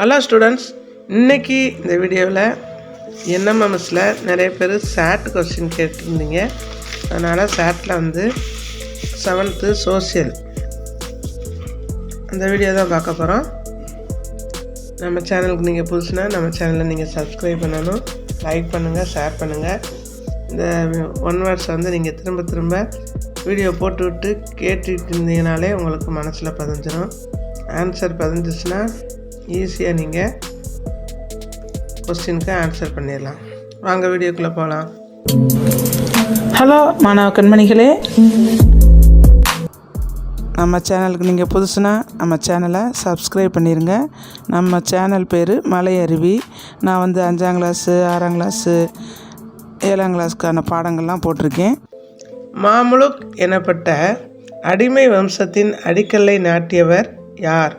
Hello students இன்றைக்கி இந்த வீடியோவில் என்எம்எம்எஸில் நிறைய பேர் சேட் கொஸ்டின் கேட்டிருந்தீங்க. அதனால் சேட்டில் வந்து செவன்த்து சோஷியல் அந்த வீடியோ தான் பார்க்க போகிறோம் நம்ம சேனலுக்கு நீங்கள் புதுசுனா நம்ம சேனலை நீங்கள் சப்ஸ்கிரைப் பண்ணணும் லைக் பண்ணுங்கள் ஷேர் பண்ணுங்கள் இந்த ஒன் வேர்ட்ஸ் வந்து நீங்கள் திரும்ப திரும்ப வீடியோ போட்டு விட்டு கேட்டுட்டு இருந்தீங்கனாலே உங்களுக்கு மனசில் பதிஞ்சிடும் ஆன்சர் பதிஞ்சிச்சுன்னா ஈஸியாக நீங்கள் கொஸ்டினுக்கு ஆன்சர் பண்ணிடலாம். வாங்க வீடியோக்குள்ளே போகலாம் ஹலோ மாணவ கண்மணிகளே. நம்ம சேனலுக்கு நீங்கள் புதுசுனா நம்ம சேனலை சப்ஸ்கிரைப் பண்ணிடுங்க நம்ம சேனல் பேர் மலை அருவி. நான் வந்து அஞ்சாம் கிளாஸு ஆறாம் கிளாஸு ஏழாம் கிளாஸ்க்கான பாடங்கள்லாம் போட்டிருக்கேன். மாமுலுக் எனப்பட்ட அடிமை வம்சத்தின் அடிக்கல்லை நாட்டியவர் யார்?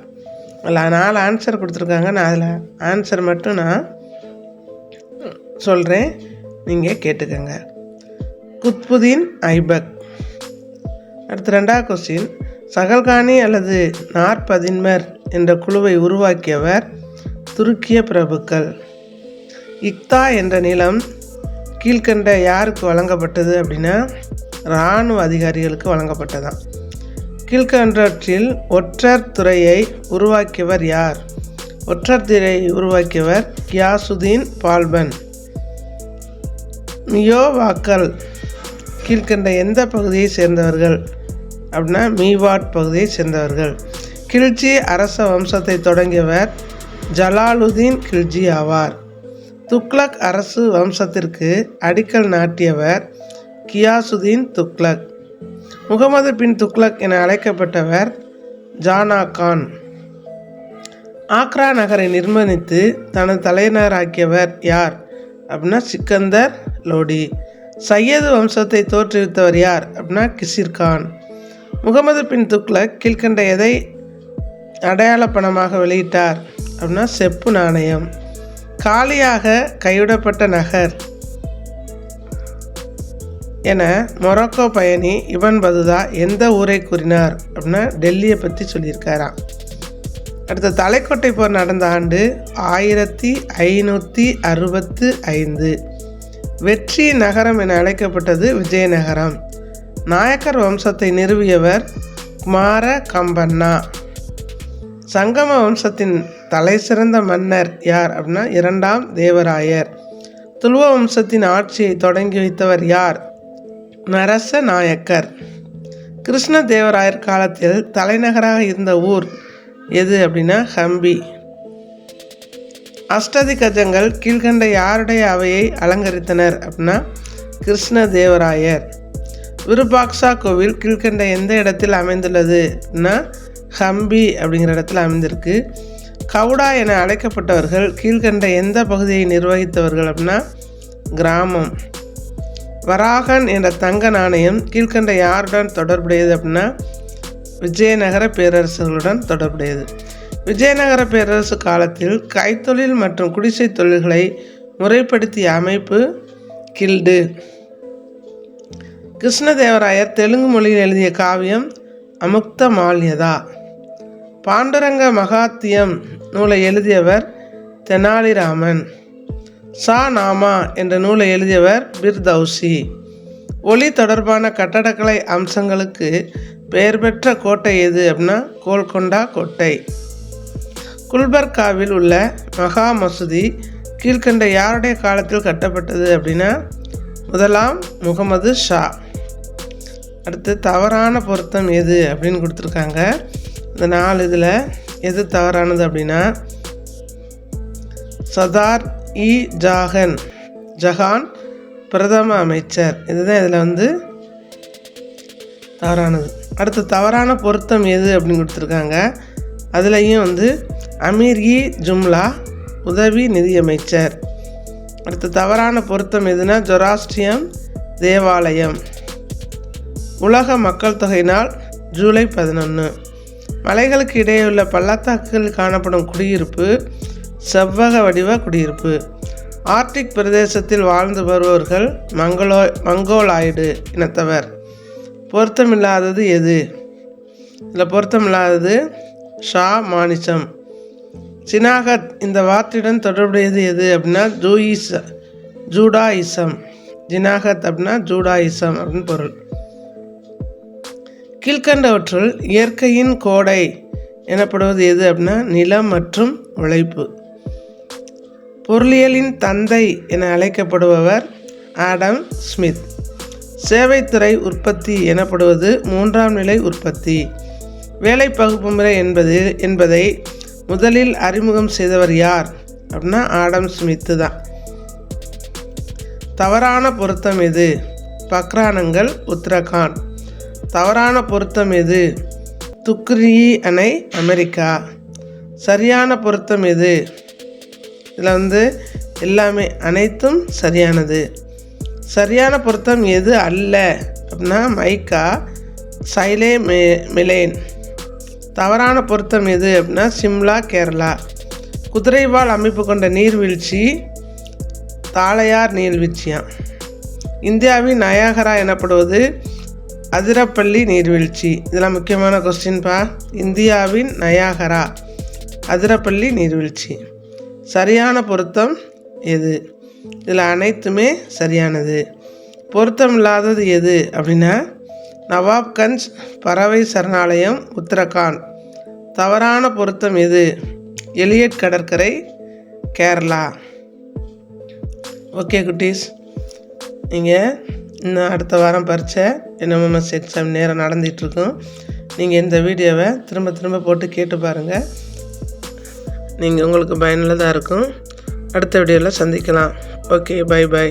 நாலு ஆன்சர் கொடுத்துருக்காங்க. நான் அதில் ஆன்சர் மட்டும் நான் சொல்கிறேன் நீங்கள் கேட்டுக்கோங்க. குத்புதீன் ஐபக். அடுத்து ரெண்டாவது கொஸ்டின் சகல்கானி அல்லது நாற்பதின்மர் என்ற குழுவை உருவாக்கியவர் துருக்கிய பிரபுக்கள். இக்தா என்ற நிலம் கீழ்கண்ட யாருக்கு வழங்கப்பட்டது அப்படின்னா இராணுவ அதிகாரிகளுக்கு வழங்கப்பட்டதான். கீழ்கண்டவற்றில் ஒற்றர் துறையை உருவாக்கியவர் யார்? ஒற்றர் துறையை உருவாக்கியவர் கியாசுதீன் பால்பன். மியோவாக்கள் கீழ்கண்ட எந்த பகுதியை சேர்ந்தவர்கள்? அப்படின்னா மீவாட் பகுதியை சேர்ந்தவர்கள். கில்ஜி அரச வம்சத்தை தொடங்கியவர் ஜலாலுதீன் கில்ஜி ஆவார். துக்ளக் அரசு வம்சத்திற்கு அடிக்கல் நாட்டியவர் கியாசுதீன் துக்ளக். முகமது பின் துக்ளக் என அழைக்கப்பட்டவர் ஜானா கான். ஆக்ரா நகரை நிர்மணித்து தனது தலைநகராக்கியவர் யார்? அப்படின்னா சிக்கந்தர் லோடி. சையது வம்சத்தை தோற்றுவித்தவர் யார்? அப்படின்னா கிசிர் கான். முகமது பின் துக்ளக் கீழ்கண்ட எதை அடையாள பணமாக வெளியிட்டார்? அப்படின்னா செப்பு நாணயம். காலியாக கைவிடப்பட்ட நகர். என மொரோக்கோ பயணி இவன் பதுதா எந்த ஊரை கூறினார் அப்படின்னா டெல்லியை பற்றி சொல்லியிருக்காராம். அடுத்த தலைக்கோட்டை போர் நடந்த ஆண்டு ஆயிரத்தி ஐநூற்றி அறுபத்து ஐந்து. வெற்றி நகரம் என அழைக்கப்பட்டது விஜயநகரம். நாயக்கர் வம்சத்தை நிறுவியவர் குமார கம்பண்ணா சங்கம வம்சத்தின் தலை சிறந்த மன்னர் யார் அப்படின்னா இரண்டாம் தேவராயர். துளுவ வம்சத்தின் ஆட்சியை தொடங்கி வைத்தவர் யார்? நரச நாயக்கர் கிருஷ்ணதேவராயர் காலத்தில் தலைநகராக இருந்த ஊர் எது அப்படின்னா ஹம்பி. அஷ்டதி கஜங்கள் கீழ்கண்ட யாருடைய அவையை அலங்கரித்தனர் அப்படின்னா கிருஷ்ணதேவராயர். விருபாக்ஷா கோவில் கீழ்கண்ட எந்த இடத்தில் அமைந்துள்ளது அப்படின்னா ஹம்பி அப்படிங்கிற இடத்துல அமைந்திருக்கு. கவுடா என அழைக்கப்பட்டவர்கள் கீழ்கண்ட எந்த பகுதியை நிர்வகித்தவர்கள் அப்படின்னா கிராமம். வராகன் என்ற தங்க நாணயம் கீழ்கண்ட யாருடன் தொடர்புடையது அப்படின்னா விஜயநகர பேரரசுகளுடன் தொடர்புடையது. விஜயநகர பேரரசு காலத்தில் கைத்தொழில் மற்றும் குடிசை தொழில்களை முறைப்படுத்திய அமைப்பு கில்டு. கிருஷ்ணதேவராயர் தெலுங்கு மொழியில் எழுதிய காவியம் அமுக்த மால்யதா பாண்டுரங்க மகாத்தியம் நூலை எழுதியவர் தெனாலிராமன். சா நாமா என்ற நூலை எழுதியவர் பிர்தௌசி. ஒளி தொடர்பான கட்டடக்கலை அம்சங்களுக்கு பெயர் பெற்ற கோட்டை எது அப்படின்னா கோல்கொண்டா கோட்டை. குல்பர்காவில் உள்ள மகா மசூதி கீழ்கண்ட யாருடைய காலத்தில் கட்டப்பட்டது அப்படின்னா முதலாம் முகமது ஷா. அடுத்து தவறான பொருத்தம் எது அப்படின்னு கொடுத்துருக்காங்க. இந்த நாலு இதில் எது தவறானது அப்படின்னா சதார் இ ஜாகன். ஜஹான் பிரதம அமைச்சர். இதுதான் இதில் வந்து தவறானது. அடுத்து தவறான பொருத்தம் எது அப்படின்னு கொடுத்துருக்காங்க. அதுலேயும் வந்து அமீர் இ ஜும்லா உதவி நிதியமைச்சர் அடுத்து தவறான பொருத்தம் எதுனா ஜொராஸ்ட்ரியம் தேவாலயம். உலக மக்கள் தொகையினால் ஜூலை பதினொன்று மலைகளுக்கு இடையே உள்ள பள்ளத்தாக்குகளில் காணப்படும் குடியிருப்பு செவ்வக வடிவ குடியிருப்பு. ஆர்டிக் பிரதேசத்தில் வாழ்ந்து வருபவர்கள் மங்களோ மங்கோலாய்டு இனத்தவர். பொருத்தமில்லாதது எது? இதில் பொருத்தமில்லாதது ஷா மானிசம். சினாகத் இந்த வார்த்தையுடன் தொடர்புடையது எது அப்படின்னா ஜூயிஸ் ஜூடாயிசம். ஜினாகத் அப்படின்னா ஜூடாயிசம் அப்படின்னு பொருள். கீழ்கண்டவற்றுள் இயற்கையின் கோடை எனப்படுவது எது அப்படின்னா நிலம் மற்றும் உழைப்பு. பொருளியலின் தந்தை என அழைக்கப்படுபவர் ஆடம் ஸ்மித். சேவைத்துறை உற்பத்தி எனப்படுவது மூன்றாம் நிலை உற்பத்தி. வேலை பகுப்பு முறை என்பது என்பதை முதலில் அறிமுகம் செய்தவர் யார்? அப்படின்னா ஆடம் ஸ்மித்து தான். தவறான பொருத்தம் எது? பக்ரானங்கள் உத்தரகாண்ட். தவறான பொருத்தம் எது? துக்ரி அணை அமெரிக்கா. சரியான பொருத்தம் எது? இதில் வந்து எல்லாமே அனைத்தும் சரியானது. சரியான பொருத்தம் எது அல்ல அப்படின்னா மைக்கா சைலே மெ மிலேன். தவறான பொருத்தம் எது அப்படின்னா சிம்லா கேரளா. குதிரைவால் அமைப்பு கொண்ட நீர்வீழ்ச்சி தாளையார் நீர்வீழ்ச்சியாம் இந்தியாவின் நயாகரா எனப்படுவது அதிரப்பள்ளி நீர்வீழ்ச்சி இதெல்லாம் முக்கியமான கொஸ்டின்ப்பா இந்தியாவின் நயாகரா அதிரப்பள்ளி நீர்வீழ்ச்சி சரியான பொருத்தம் எது? இதில் அனைத்துமே சரியானது. பொருத்தம் இல்லாதது எது அப்படின்னா நவாப்கஞ்ச் பறவை சரணாலயம் உத்தரகாண்ட். தவறான பொருத்தம் எது? எலியட் கடற்கரை கேரளா. ஓகே குட்டீஸ். நீங்கள் இன்னும் அடுத்த வாரம் பரீட்சை என்எம்எம்எஸ் எக்ஸாம் நேரம் நடந்துகிட்ருக்கும். நீங்கள் இந்த வீடியோவை திரும்ப திரும்ப போட்டு கேட்டு பாருங்கள் நீங்கள் உங்களுக்கு பயனுள்ளதாக இருக்கும். அடுத்த வீடியோவில் சந்திக்கலாம். Okay bye by